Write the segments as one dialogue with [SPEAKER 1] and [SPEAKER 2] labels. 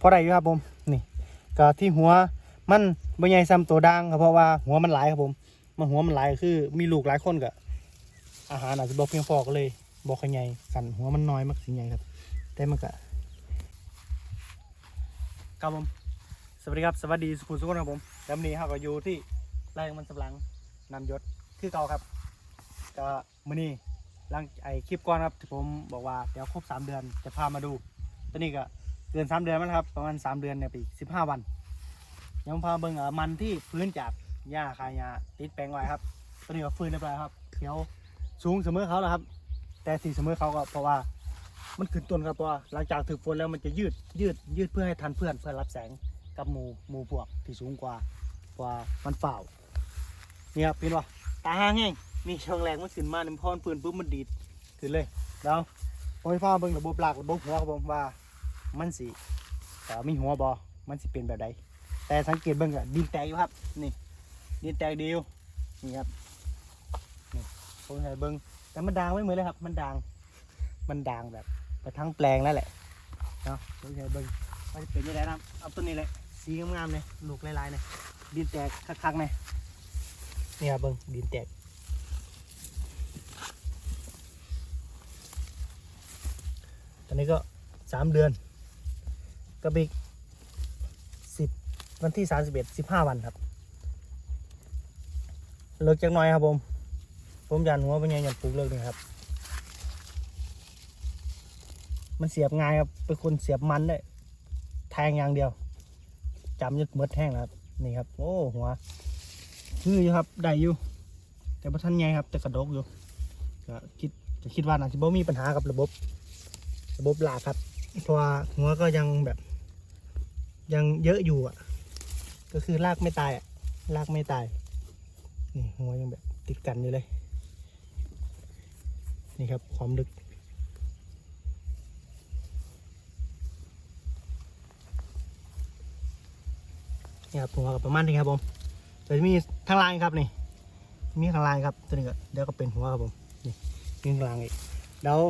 [SPEAKER 1] พอได้อยู่ครับผมนี่ก็ที่หัวมันบ่ใหญ่ซ้ำตัวด่างครับเพราะว่าหัวมันหลายครับผม มันหัวมันหลายคือมีลูกหลายคนก็อาหารอาจจะบ่เพียงพอก็เลยบ่ค่อยใหญ่กันหัวมันน้อยมากสิใหญ่ครับ แต่มันก็ครับผมสวัสดีครับสวัสดีสุขุสุขนครับผมแล้ววันนี้เราก็อยู่ที่ไร่มันสำลังนำยศคือเก่าครับก็มื้อนี้หลังไอคลิปก่อนครับที่ผมบอกว่าเดี๋ยวครบสามเดือนจะพามาดูตอนนี้ก็ เดือนสามเดือนแล้วครับ ประมาณสามเดือนเนี่ยไปอีกสิบห้าวันยังพาเบิ่งเอ่อมันที่พื้นจากหญ้าคายาติดแปลงไว้ครับตอนนี้ก็ฟื้นเรียบร้อยครับเขียวสูงเสมอเขาแล้วครับ แต่สีเสมอเขาก็เพราะว่ามันขึ้นต้นครับเพราะว่าหลังจากถึกฝนแล้วมันจะยืดยืดยืดเพื่อให้ทันเพื่อนเพื่อรับแสงกับหมูหมูพวกที่สูงกว่ากว่ามันเปล่านี่ครับเป็นว่าตาห้างแห้งนี่ช่องแรงมันขึ้นมาในพอนปืนปุ๊บมันดีดขึ้นเลยแล้วผมให้พ่อเบิ่งระบบหลักระบบหัวครับผมว่า มันสิเอ่อมีหัวบอมันสิเป็นแบบใดแต่สังเกตเบิ่งอะดินแตกอยู่ครับ นี่ดินแตกเดียู่นี่ครับนี่ผมให้เบิ่งแต่มันด่างไม่เหมือนเลยครับ มันด่าง มันด่างแบบไปทั้งแปลงแล้วแหละเนาะผมให้เบิ่งว่าจะเป็นยังไงนะเอาต้นนี้เลยสีงามๆเลยลูกลายๆเลยดินแตกคักๆเลยนี่ครับเบิ่งดินแตกตอนนี้ก็สามเดือน กับอีกสิบวันที่สามสิบเอ็ดสิบห้าวันครับเลิกจากน้อยครับผม ผมยันหัวเป็นไงยันปลูกเลิกนี่ครับ มันเสียบง่ายครับเป็นคนเสียบมันได้แทงอย่างเดียวจำยึดมืดแห้งแล้วครับนี่ครับ โอ้หัวคืออยู่ครับได้อยู่แต่พอท่านไงครับแต่กระดกอยู่ก็คิดจะคิดว่าน่าจะบ่มีปัญหากับระบบ ระบบหลาครับเพราะว่าหัวก็ยังแบบ ยังเยอะอยู่อะ ก็คือรากไม่ตายอะรากไม่ตาย นี่หัวยังแบบติดกันอยู่เลย นี่ครับความลึก นี่ครับหัวกับประมาณนี้ครับผมแต่จะมีข้างล่างครับนี่ มีข้างล่างครับตัวนี้ก็เดี๋ยวก็เป็นหัวครับผมนี่มีข้างล่างอีกเดี๋ยว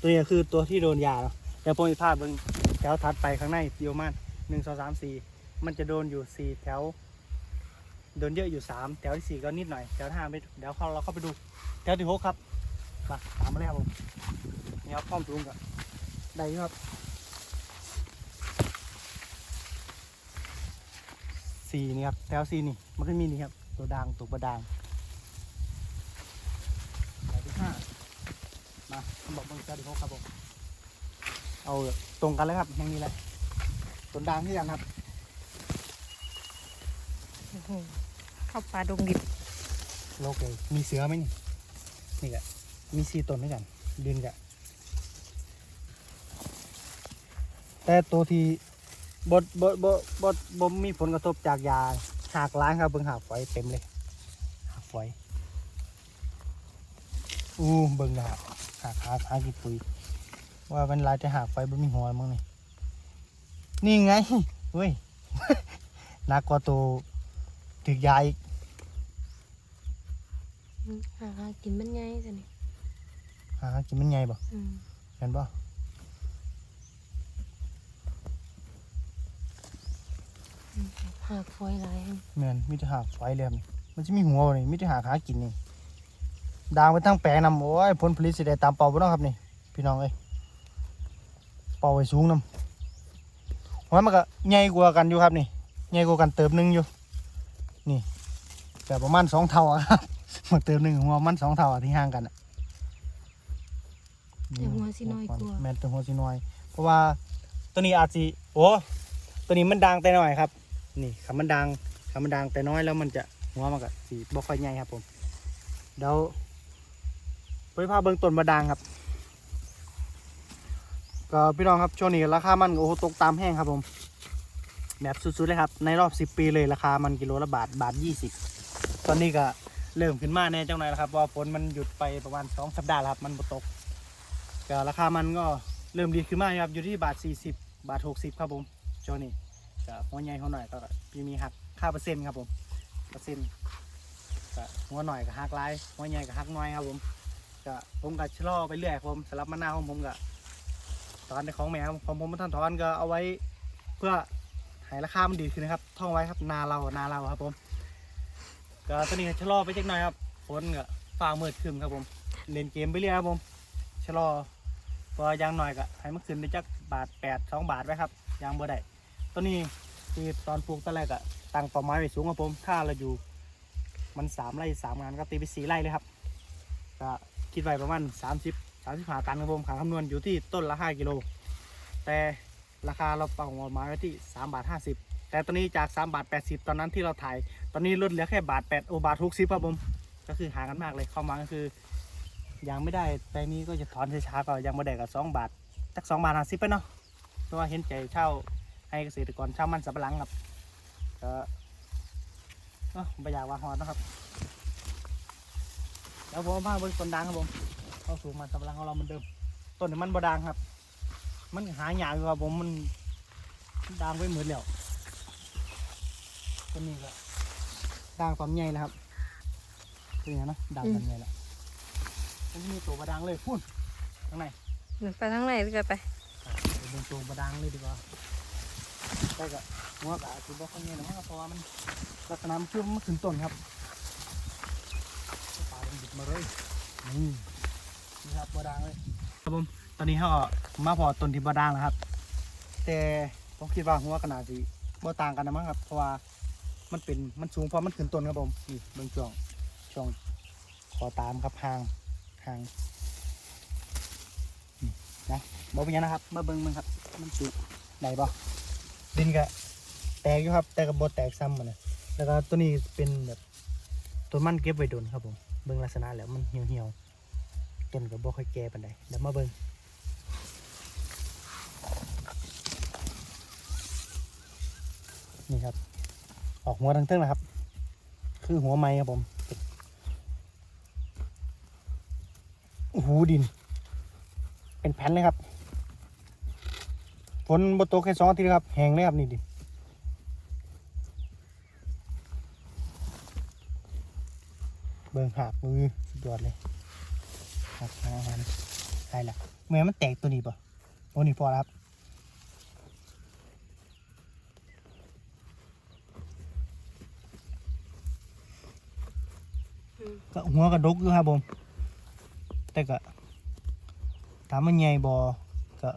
[SPEAKER 1] ตัวนี้คือตัวที่โดนยาเนาะเดี๋ยวผมจะพาเบิ่งแถวถัดไปข้างในเดียวมัน หนึ่งสองสามสี่มันจะโดนอยู่สี่แถว โดนเยอะอยู่สามแถวที่สี่ก็นิดหน่อยแถวที่ห้าไม่เดี๋ยวเขาเราเข้าไปดูแถวที่หกครับมาตามมาเลยครับผมนี่ครับความสูงกับได้ครับสี่นี่ครับแถวสี่นี่มันก็มีนี่ครับตัวด่างตัวประดางแถวที่ห้ามาบอกเบิ่งแถวที่หกครับผมเอาตรงกันเลยครับแห่งนี้แหละ ต้นด่างที่กันครับ
[SPEAKER 2] โอ้โหเข้าป่าดงดิบ
[SPEAKER 1] โลกเลยมีเสือไหมนี่นี่กะมีสีต้นด้วยกันดินกะแต่ตัวที่บดบดบดบดบมีผลกระทบจากยาหากล้างครับเบิ่งหากฝอยเต็มเลยหากฝอยอู้เบิ่งหากหากหากหากี่ปุ๋ยว่าเป็นลายแต่หากไฟบ่มีหัวมั้งนี่ นี่ไงเฮ้ยหนักกว่าตัวถึกยาอีก
[SPEAKER 2] หาหากินมันง่ายจ้ะนี่
[SPEAKER 1] หากินมันใหญ่บ่
[SPEAKER 2] อืม
[SPEAKER 1] เห็นบ่
[SPEAKER 2] หากฟอยหลายอัน
[SPEAKER 1] แม่นมีแต่หากไฟเลยครับนี่มันจะมีหัวบ่นี่มีแต่หากหากินนี่ดางไปทั้งแปลงนำโอ้ยผลผลิตสิได้ตามเป่าบ่เนาะครับนี่ พี่น้องเอ้ยเป่าไว้สูงนำ หัวมันก็ใหญ่กว่ากันอยู่ครับนี่ใหญ่กว่ากันเติบหนึงอยู่ นี่แต่ประมาณสองเท่าอะครับมันเติบหนึงหัวมันสองเท่าอะที่ห่างกันอะ
[SPEAKER 2] แต่หัวสิน้อยกว่า
[SPEAKER 1] แม่นแต่หัวสิน้อย เพราะว่าตัวนี้อาจสิโอ้ตัวนี้มันดังแต่น้อยครับ นี่คำมันดังคำมันดังแต่น้อยแล้วมันจะหัวมันก็สีบ่ค่อยใหญ่ครับผมเดี๋ยวไปพาเบิ่งต้นมาดังครับ ก็พี่น้องครับช่วงนี้ราคามันก็โอ้โหตกตามแห้งครับผม แบบสุดๆเลยครับ ในรอบ 10 ปีเลยราคามันกิโลละบาทบาท 20 ตอนนี้ก็เริ่มขึ้นมาแน่จังหน่อยแล้วครับว่าฝนมันหยุดไปประมาณ 2 สัปดาห์แล้วครับมันบ่ตกก็ราคามันก็เริ่มดีขึ้นมากครับอยู่ที่บาท 40 บาท 60 ครับผมช่วงนี้ก็หัวใหญ่เขาหน่อยก็มีหักค่าเปอร์เซ็นต์ครับผมเปอร์เซ็นต์ก็หัวหน่อยก็หักหลายหัวใหญ่ก็หักน้อยครับผมก็ผมก็ชะลอไปเรื่อยครับผมสำหรับมะนาวของผมก็ ถอนในของแมวของผมมันท่านถอนก็เอาไว้เพื่อให้ราคามันดีขึ้นนะครับท่องไว้ครับนาเรานาเราครับ ผม ก็ตอนนี้ชะลอไปจักหน่อยครับฝนก็ฟ้ามืดครึมครับผม เล่นเกมไปเรื่อยครับผมชะลอพอยางหน่อยก็ให้มันขึ้นไปจักบาทแปดสองบาทไว้ครับยางบ่ได้ตัวนี้ที่ตอนปลูกตอนแรกอะตั้งเป้าหมายไว้สูงครับผมถ้าเราอยู่มันสามไร่สามงานก็ตีไปสี่ไร่เลยครับก็คิดไว้ประมาณสามสิบ สามสิบห้าตันครับผมขาคำนวณอยู่ที่ต้นละห้ากิโล แต่ราคาเราเป้าหมาไว้ที่สามบาทห้าสิบแต่ตอนนี้จากสามบาทแปดสิบตอนนั้นที่เราถ่าย ตอนนี้ลดเหลือแค่บาทแปดโอบาทหกสิบครับผม ก็คือห่างกันมากเลยเข้ามาก็คือยังไม่ได้แปลงนี้ก็จะถอนช้าๆก็ยังม่ได้กับสองบาทสักสองบาทห้าสิบไปเนาะเพราะว่าเห็นใจเช่าให้เกษตรกรเช่ามันสับหลังครับก็เนาะไม่อยากวางหอดนะครับแล้วผมมาบนต้นดังครับผม เข้าสู่มันสำปะหลังของเราเหมือนเดิม ต้นนี้มันบดางครับ มันหายากอยู่ครับผมมันดางไว้เหมือนแล้วต้นนี้ก็ดางความใหญ่แล้วครับเป็นอย่างนะดางความใหญ่แล้วมันมีตัวบดางเลยพุ่นข้างใน
[SPEAKER 2] เดี๋ยวไปทางไหนดีกว่าไป
[SPEAKER 1] ไปเบนตัวบดางเลยดีกว่าใช่ก็หัวกะคือบอกคนใหญ่นะมั้งครับเพราะว่ามันลักษณะมันคือมันขึ้นต้นครับปลาเป็นบิดมาเลยนี่ นี่ครับบดางเลยครับผมตอนนี้เขาก็มาพอต้นที่บดางแล้วครับ แต่ผมคิดว่าหัวขนาดสิบ่ต่างกันนะมั้งครับ เพราะว่ามันเป็นมันสูงเพราะมันขึ้นต้นครับผมนี่เบิ่งช่วงช่วงขอตามครับห่างห่างนะบ่เป็นยังนะครับมาเบิ่งมันครับ มันสุไหนบ่ดินก็แตกอยู่ครับ แต่ก็บ่แตกซ้ำมันนะแล้วก็ตัวนี้เป็นแบบต้นมันเก็บไว้โดนครับผมเบิ่งลักษณะแล้วมันเหี่ยวเหี่ยวๆ ต้นก็บ่ค่อยแก่ปานใดเดี๋ยวมาเบิ่งนี่ครับ ออกหัวทั้งเทิงนะครับ คือหัวไม้ครับผมโอ้โหดิน เป็นแผ่นเลยครับฝนบตกแค่สองอาทิตย์ครับแห้งเลยครับนี่ดินเบิ่งหักมือสุดยอดเลย หักหาอาหารใช่ละเมื่อมันแตกตัวนี้ป่ะโอ้นี่พอครับก็หัวกระดกอยู่ครับผม แต่ก็ถามว่าใหญ่บอก็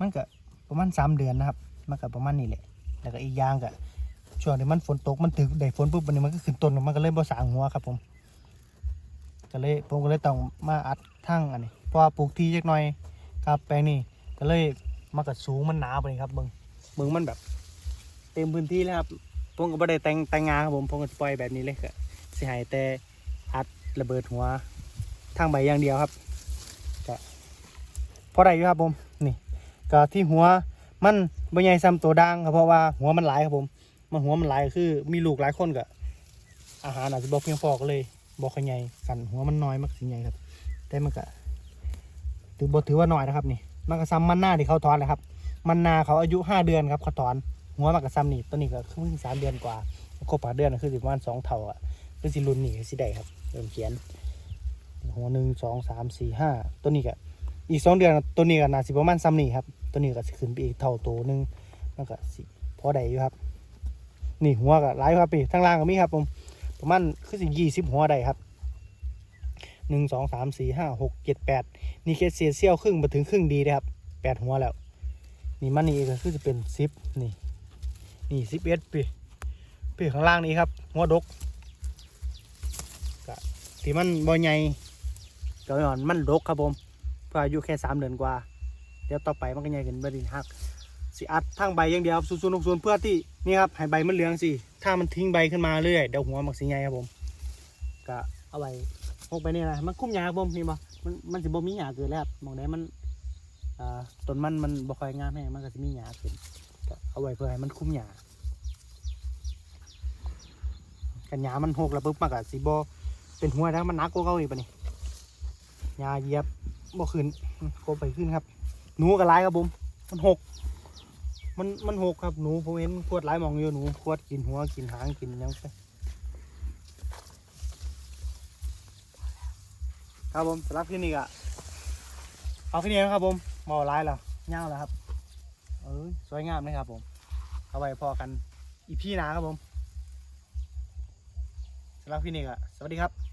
[SPEAKER 1] มันก็ประมาณสามเดือนนะครับ มันก็ประมาณนี้แหละ แล้วก็อีกอย่างก็ช่วงที่มันฝนตกมันถึงได้ฝนปุ๊บมันมันก็ขึ้นต้นมันก็เลยบ่สางหัวครับผม ก็เลยผมก็เลยต้องมาอัดทั้งอันนี้เพราะว่าปลูกที่จักหน่อยครับแปลงนี้ก็เลยมันก็สูงมันหนาไปครับเบิ่งเบิ่งมันแบบ เต็มพื้นที่แล้วครับผมก็บ่ได้แต่งแต่งงานครับผมผมก็ปล่อยแบบนี้เลยก็สิใหายแต่อัดระเบิดหัวทางใบอย่างเดียวครับก็พอได้อยู่ครับผมนี่ก็ที่หัวมันบ่ใหญ่ซ้ำตัวด่างครับเพราะว่าหัวมันหลายครับผม มันหัวมันหลายคือมีลูกหลายคนก็อาหารอาจจะบ่เพียงพอก็เลย บ่ค่อยใหญ่กันหัวมันน้อยมันก็สิใหญ่ครับ แต่มันก็ถือบถือว่าน้อยนะครับนี่ มันก็ซ้ำมันหน้าที่เขาถอนเลยครับ มันนาเขาอายุห้าเดือนครับเขาถอน หัวมันก็ซ้ำนี่ตัวนี้ก็เพิ่งสามเดือนกว่าครบห้าเดือนก็คือสิประมาณสองเท่าอะเป็นสิรุ่นนี่สิได้ครับเริ่มเขียน หัวหนึ่งสองสามสี่ห้าตัวนี้ก็อีกสองเดือนตัวนี้ก็น่าสิประมาณซ้ำนี่ครับ ตัวนี้ก็สิขึ้นไปอีกเท่าตัวหนึ่งมันก็สิพอได้อยู่ครับ นี่หัวก็หลายครับพี่ทั้งล่างก็มีครับผม ประมาณคือสิยี่สิบหัวได้ครับหนึ่งสองสามสี่ห้าหกเจ็ดแปดนี่แค่เศษเสี้ยวครึ่งมาถึงครึ่งดีนะครับแปดหัวแล้ว นี่มันนี่ก็คือจะเป็นสิบนี่ นี่สิบเอ็ดปีปีข้างล่างนี้ครับ หัวดกที่มันบ่ใหญ่ก็ย้อนมันรกครับผมเพราะอายุแค่สามเดือนกว่า เดี๋ยวต่อไปมันก็ใหญ่ขึ้นบดินหัก สิอัดทางใบอย่างเดียวศูนย์ศูนย์หกศูนย์เพื่อที่นี่ครับให้ใบมันเหลืองสิถ้ามันทิ้งใบขึ้นมาเรื่อยเดี๋ยวหัวมันสิใหญ่ครับผมก็เอาไว้พกไปนี่นะมันคุ้มยาครับผมนี่บ่มันมันสิบ่มีหยาเกิดแล้วครับมองได้มันอ่าต้นมันมันบ่ค่อยงามแห้งมันก็สิมีหยาขึ้นก็เอาไว้เพื่อให้มันคุ้มหยากันหยามันหกแล้วปุ๊บมันก็สิบ่เป็นหัวแล้วมันหนักกว่าเก่าอีกปะนี่ยาเหยียบบ่ขึ้นก็ไปขึ้นครับหนูก็หลายครับผมมันหก มันมันหกครับหนูผมเห็นขวดหลายมองอยู่หนูขวดกินหัวกินหางกินยังไปครับผมสำหรับคลิปนี้ก็เอาแค่นี้นะครับผมหมอลายแล้วเงาแล้วครับเออสวยงามเลยครับผมเอาไว้พอกันอีพี่นาครับผมสำหรับพี่นี่ก็สวัสดีครับ